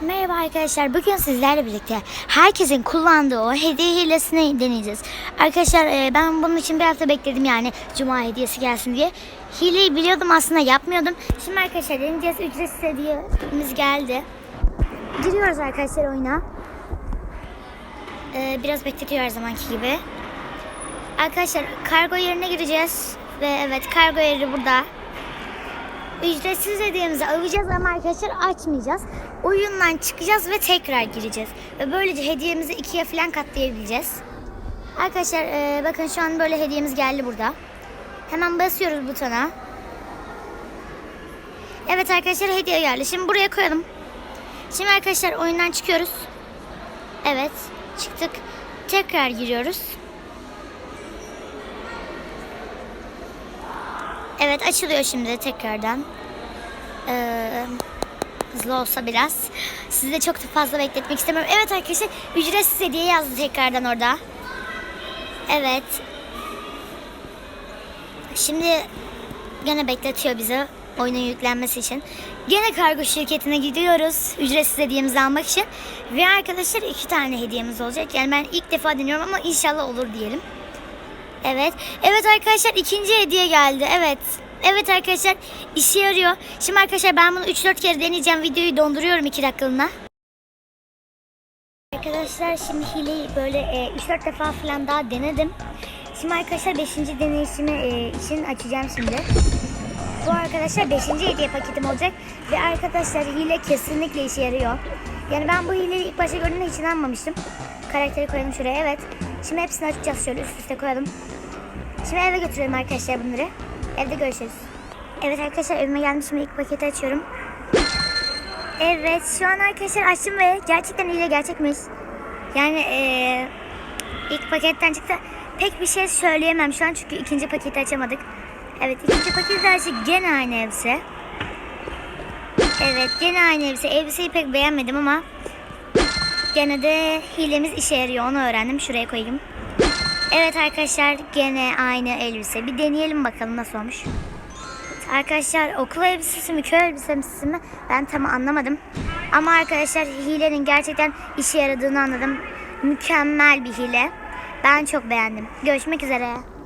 Merhaba arkadaşlar. Bugün sizlerle birlikte herkesin kullandığı o hediye hilesini deneyeceğiz. Arkadaşlar e, ben bunun için bir hafta bekledim yani cuma hediyesi gelsin diye. Hileyi biliyordum aslında yapmıyordum. Şimdi arkadaşlar deneyeceğiz. Ücretsiz hediyemiz geldi. Giriyoruz arkadaşlar oyuna. E, biraz bekletiyor her zamanki gibi. Arkadaşlar kargo yerine gireceğiz. Ve evet kargo yeri burada. Ücretsiz hediyemizi alacağız ama arkadaşlar açmayacağız. Oyundan çıkacağız ve tekrar gireceğiz. Ve böylece hediyemizi ikiye falan katlayabileceğiz. Arkadaşlar e, bakın şu an böyle hediyemiz geldi burada. Hemen basıyoruz butona. Evet arkadaşlar hediye geldi. Şimdi buraya koyalım. Şimdi arkadaşlar oyundan çıkıyoruz. Evet çıktık. Tekrar giriyoruz. Evet açılıyor şimdi tekrardan. Ee, hızlı olsa biraz. Sizi de çok fazla bekletmek istemiyorum. Evet arkadaşlar ücretsiz hediye yazdı tekrardan orada. Evet. Şimdi gene bekletiyor bizi oyunun yüklenmesi için. Gene kargo şirketine gidiyoruz ücretsiz hediyemizi almak için. Ve arkadaşlar iki tane hediyemiz olacak. Yani ben ilk defa deniyorum ama inşallah olur diyelim. Evet. Evet arkadaşlar ikinci hediye geldi. Evet. Evet arkadaşlar işe yarıyor. Şimdi arkadaşlar ben bunu 3-4 kere deneyeceğim. Videoyu donduruyorum 2 dakikalığına. Arkadaşlar şimdi hileyi böyle e, 3-4 defa falan daha denedim. Şimdi arkadaşlar 5. deneyişimi e, için açacağım şimdi. Bu arkadaşlar 5. hediye paketim olacak. Ve arkadaşlar hile kesinlikle işe yarıyor. Yani ben bu hileyi ilk başta gördüğümde hiç inanmamıştım. Karakteri koyalım şuraya evet. Şimdi hepsini açacağız şöyle üst üste koyalım. Şimdi eve götürüyorum arkadaşlar bunları. Evde görüşürüz. Evet arkadaşlar evime geldim şimdi ilk paketi açıyorum. Evet şu an arkadaşlar açtım ve gerçekten hile gerçekmiş. Yani eee, ilk paketten çıktı. Pek bir şey söyleyemem şu an çünkü ikinci paketi açamadık. Evet ikinci paketi de açtık gene aynı elbise. Evet gene aynı elbise. Elbiseyi pek beğenmedim ama gene de hilemiz işe yarıyor onu öğrendim. Şuraya koyayım. Evet arkadaşlar gene aynı elbise. Bir deneyelim bakalım nasıl olmuş. Arkadaşlar okul elbisesi mi köy elbisesi mi ben tam anlamadım. Ama arkadaşlar hilenin gerçekten işe yaradığını anladım. Mükemmel bir hile. Ben çok beğendim. Görüşmek üzere.